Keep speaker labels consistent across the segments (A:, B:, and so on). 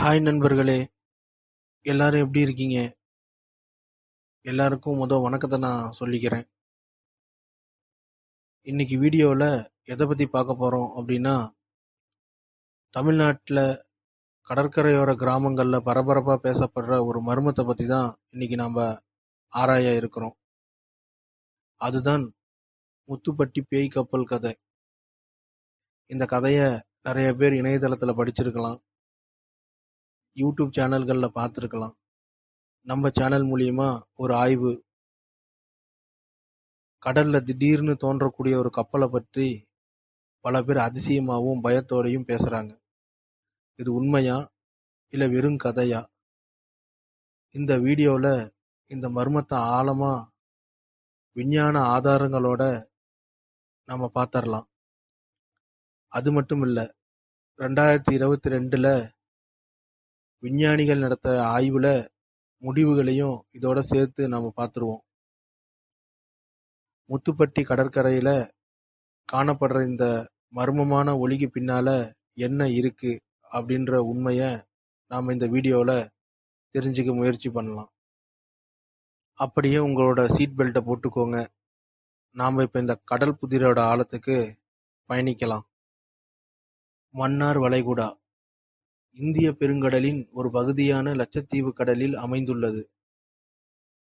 A: Hi நண்பர்களே. எல்லாரும் எப்படி இருக்கீங்க? எல்லாருக்கும் மொதல் வணக்கத்தை நான் சொல்லிக்கிறேன். இன்னைக்கு வீடியோவில் எதை பற்றி பார்க்க போகிறோம் அப்படின்னா தமிழ்நாட்டில் கடற்கரையோர கிராமங்களில் பரபரப்பாக பேசப்படுற ஒரு மர்மத்தை பற்றி தான் இன்னைக்கு நாம் ஆராய இருக்கிறோம். அதுதான் முத்துப்பட்டி பேய் கப்பல் கதை. இந்த கதையை நிறைய பேர் இணையதளத்தில் படிச்சிருக்கலாம். யூடியூப் சேனல்களில் பார்த்துருக்கலாம் நம்ம சேனல் மூலியமா ஒரு ஆய்வு. கடல்ல திடீர்னு தோன்றக்கூடிய ஒரு கப்பலை பற்றி பல பேர் அதிசயமாகவும் பயத்தோடையும் பேசுகிறாங்க இது உண்மையா? இல்லை வெறும் கதையா? இந்த வீடியோவில் இந்த மர்மத்தை ஆழமாக விஞ்ஞான ஆதாரங்களோட நம்ம பார்த்துடலாம் அது மட்டும் இல்லை ரெண்டாயிரத்தி இருபத்தி ரெண்டில் விஞ்ஞானிகள் நடத்த ஆய்வில் முடிவுகளையும் இதோட சேர்த்து நாம பார்த்துருவோம் முத்துப்பட்டி கடற்கரையில் காணப்படுற இந்த மர்மமான ஒளிக்கு பின்னால என்ன இருக்கு அப்படின்ற உண்மையை நாம் இந்த வீடியோவில் தெரிஞ்சுக்க முயற்சி பண்ணலாம். அப்படியே உங்களோட சீட் பெல்ட்டை போட்டுக்கோங்க. நாம் இப்போ இந்த கடல் புதிரோட ஆழத்துக்கு பயணிக்கலாம். மன்னார் வளைகுடா. இந்தியப் பெருங்கடலின் ஒரு பகுதியான லட்சத்தீவு கடலில் அமைந்துள்ளது.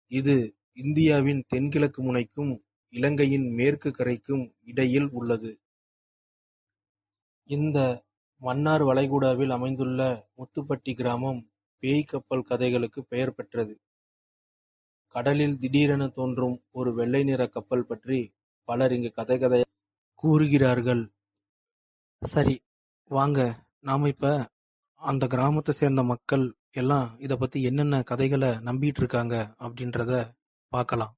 A: இது இந்தியாவின் தென்கிழக்கு முனைக்கும் இலங்கையின் மேற்கு கரைக்கும் இடையில் உள்ளது. இந்த மன்னார் வளைகுடாவில் அமைந்துள்ள முத்துப்பட்டி கிராமம் பேய் கப்பல் கதைகளுக்கு பெயர் பெற்றது. கடலில் திடீரென தோன்றும் ஒரு வெள்ளை நிற கப்பல் பற்றி பலர் இங்கு கதை கதையாக கூறுகிறார்கள். சரி வாங்க. நாம இப்ப அந்த கிராமத்தை சேர்ந்த மக்கள் எல்லாம் இதை பத்தி என்னென்ன கதைகளை நம்பிட்டு இருக்காங்க அப்படின்றத பார்க்கலாம்.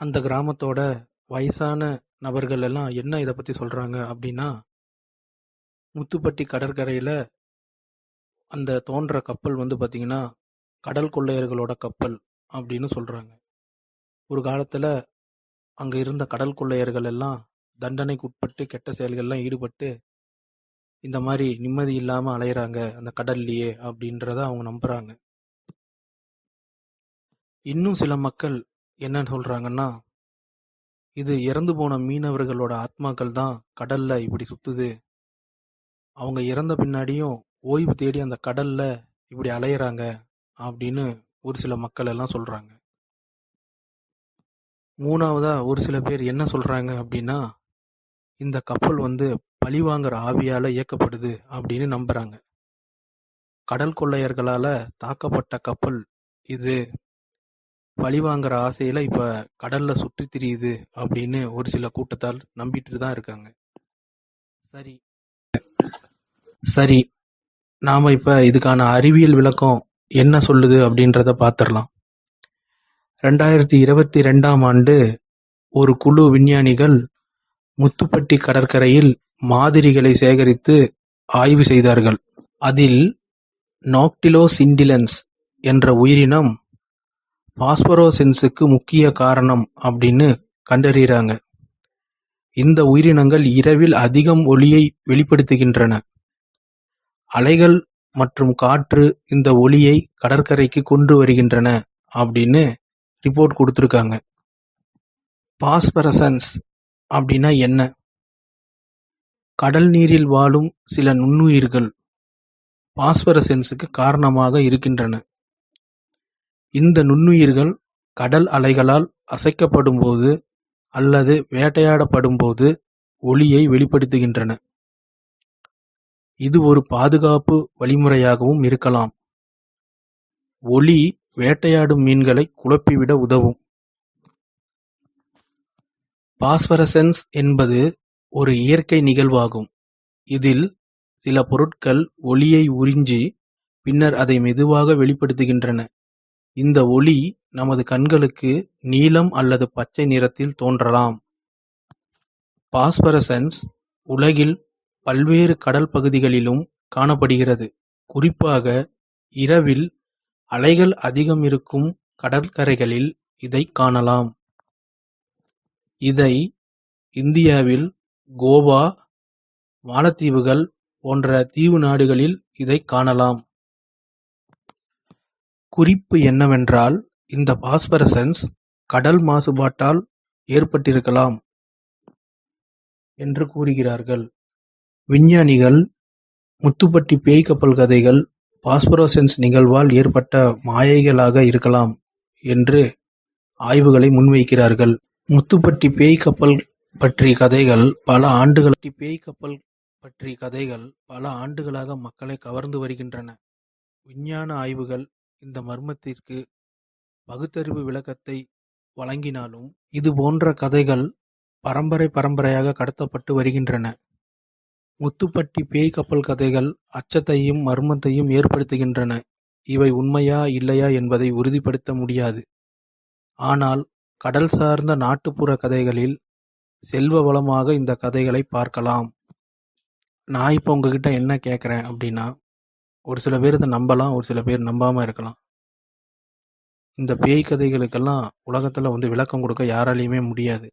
A: அந்த கிராமத்தோட வயசான நபர்கள் எல்லாம் என்ன இதை பத்தி சொல்றாங்க அப்படின்னா முத்துப்பட்டி கடற்கரையில அந்த தோன்ற கப்பல் வந்து பாத்தீங்கன்னா கடல் கொள்ளையர்களோட கப்பல் அப்படின்னு சொல்றாங்க. ஒரு காலத்துல அங்க இருந்த கடல் கொள்ளையர்கள் எல்லாம் தண்டனைக்கு உட்பட்டு கெட்ட செயல்கள்லாம் ஈடுபட்டு இந்த மாதிரி நிம்மதி இல்லாம அலையிறாங்க அந்த கடல்லையே அப்படின்றத அவங்க நம்புறாங்க. இன்னும் சில மக்கள் என்ன சொல்றாங்கன்னா இது இறந்து போன மீனவர்களோட ஆத்மாக்கள் தான் கடல்ல இப்படி சுத்துது. அவங்க இறந்த பின்னாடியும் ஓய்வு தேடி அந்த கடல்ல இப்படி அலையிறாங்க அப்படின்னு ஒரு சில மக்கள் எல்லாம் சொல்றாங்க. மூணாவதா ஒரு சில பேர் என்ன சொல்றாங்க அப்படின்னா இந்த கப்பல் வந்து பழிவாங்குற ஆவியால இயக்கப்படுது அப்படின்னு நம்புறாங்க. கடல் கொள்ளையர்களால தாக்கப்பட்ட கப்பல் இது. பழிவாங்கிற ஆசையில இப்ப கடல்ல சுற்றி திரியுது அப்படின்னு ஒரு சில கூட்டத்தால் நம்பிட்டு தான் இருக்காங்க. சரி. சரி. நாம இப்ப இதுக்கான அறிவியல் விளக்கம் என்ன சொல்லுது அப்படின்றத பாத்திரலாம். ரெண்டாயிரத்தி இருபத்தி ரெண்டாம் ஆண்டு ஒரு குழு விஞ்ஞானிகள் முத்துப்பட்டி கடற்கரையில் மாதிரிகளை சேகரித்து ஆய்வு செய்தார்கள். அதில் நாக்டிலோசிண்டிலன்ஸ் என்ற உயிரினம் பாஸ்பரோசென்ஸுக்கு முக்கிய காரணம் அப்படின்னு கண்டறியறாங்க இந்த உயிரினங்கள் இரவில் அதிகம் ஒளியை வெளிப்படுத்துகின்றன. அலைகள் மற்றும் காற்று இந்த ஒளியை கடற்கரைக்கு கொண்டு வருகின்றன அப்படின்னு ரிப்போர்ட் கொடுத்துருக்காங்க. பாஸ்பரசன்ஸ் அப்படின்னா என்ன? கடல் நீரில் வாழும் சில நுண்ணுயிர்கள் பாஸ்பரசென்ஸுக்கு காரணமாக இருக்கின்றன. இந்த நுண்ணுயிர்கள் கடல் அலைகளால் அசைக்கப்படும்போது அல்லது வேட்டையாடப்படும்போது ஒளியை வெளிப்படுத்துகின்றன. இது ஒரு பாதுகாப்பு வழிமுறையாகவும் இருக்கலாம். ஒளி வேட்டையாடும் மீன்களை குழப்பிவிட உதவும். பாஸ்பரசென்ஸ் என்பது ஒரு இயற்கை நிகழ்வாகும். இதில் சில பொருட்கள் ஒளியை உறிஞ்சி பின்னர் அதை மெதுவாக வெளிப்படுத்துகின்றன. இந்த ஒளி நமது கண்களுக்கு நீலம் அல்லது பச்சை நிறத்தில் தோன்றலாம். பாஸ்பரசன்ஸ் உலகில் பல்வேறு கடல் பகுதிகளிலும் காணப்படுகிறது. குறிப்பாக இரவில் அலைகள் அதிகம் இருக்கும் கடற்கரைகளில் இதை காணலாம். இதை இந்தியாவில் கோவா மாலத்தீவுகள் போன்ற தீவு நாடுகளில் இதைக் காணலாம். குறிப்பு என்னவென்றால் இந்த பாஸ்பரசன்ஸ் கடல் மாசுபாட்டால் ஏற்பட்டிருக்கலாம் என்று கூறுகிறார்கள். விஞ்ஞானிகள் முத்துப்பட்டி பேய் கப்பல் கதைகள் பாஸ்பரசன்ஸ் நிகழ்வால் ஏற்பட்ட மாயைகளாக இருக்கலாம் என்று ஆய்வுகளை முன்வைக்கிறார்கள். முத்துப்பட்டி பேய் கப்பல் பற்றிய கதைகள் பல ஆண்டுகள் பேய் கப்பல் பற்றிய கதைகள் பல ஆண்டுகளாக மக்களை கவர்ந்து வருகின்றன. விஞ்ஞான ஆய்வுகள் இந்த மர்மத்திற்கு பகுத்தறிவு விளக்கத்தை வழங்கினாலும், இதுபோன்ற கதைகள் பரம்பரை பரம்பரையாக கடத்தப்பட்டு வருகின்றன. முத்துப்பட்டி பேய் கப்பல் கதைகள் அச்சத்தையும் மர்மத்தையும் ஏற்படுத்துகின்றன. இவை உண்மையா இல்லையா என்பதை உறுதிப்படுத்த முடியாது. ஆனால் கடல் சார்ந்த நாட்டுப்புற கதைகளில் செல்வ வளமாக இந்த கதைகளை பார்க்கலாம். நான் இப்போ உங்ககிட்ட என்ன கேட்குறேன் அப்படின்னா, ஒரு சில பேர் இதை நம்பலாம், ஒரு சில பேர் நம்பாமல் இருக்கலாம். இந்த பேய் கதைகளுக்கெல்லாம் உலகத்தில் வந்து விளக்கம் கொடுக்க யாராலையுமே முடியாது.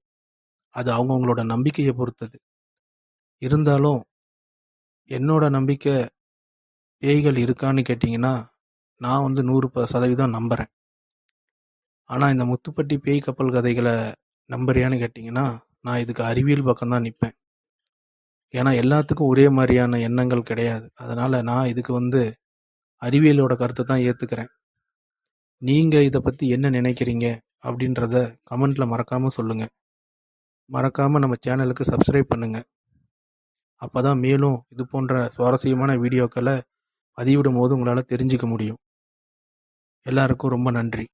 A: அது அவங்கவுங்களோட நம்பிக்கையை பொறுத்தது. இருந்தாலும் என்னோட நம்பிக்கை பேய்கள் இருக்கான்னு கேட்டிங்கன்னா நான் வந்து 100% நம்புறேன். ஆனால் இந்த முத்துப்பட்டி பேய் கப்பல் கதைகளை நம்புறியான்னு கேட்டிங்கன்னா நான் இதுக்கு அறிவியல் பக்கம் தான் ஏன்னா எல்லாத்துக்கும் ஒரே மாதிரியான எண்ணங்கள் கிடையாது. அதனால் நான் இதுக்கு வந்து அறிவியலோட கருத்தை தான் ஏற்றுக்கிறேன் நீங்கள் இதை பற்றி என்ன நினைக்கிறீங்க? அப்படின்றத கமெண்ட்டில் மறக்காமல் சொல்லுங்கள் மறக்காமல் நம்ம சேனலுக்கு சப்ஸ்கிரைப் அப்போ தான் மேலும் இது போன்ற சுவாரஸ்யமான வீடியோக்களை பதிவிடும் போது உங்களால் தெரிஞ்சுக்க முடியும். எல்லாருக்கும் ரொம்ப நன்றி.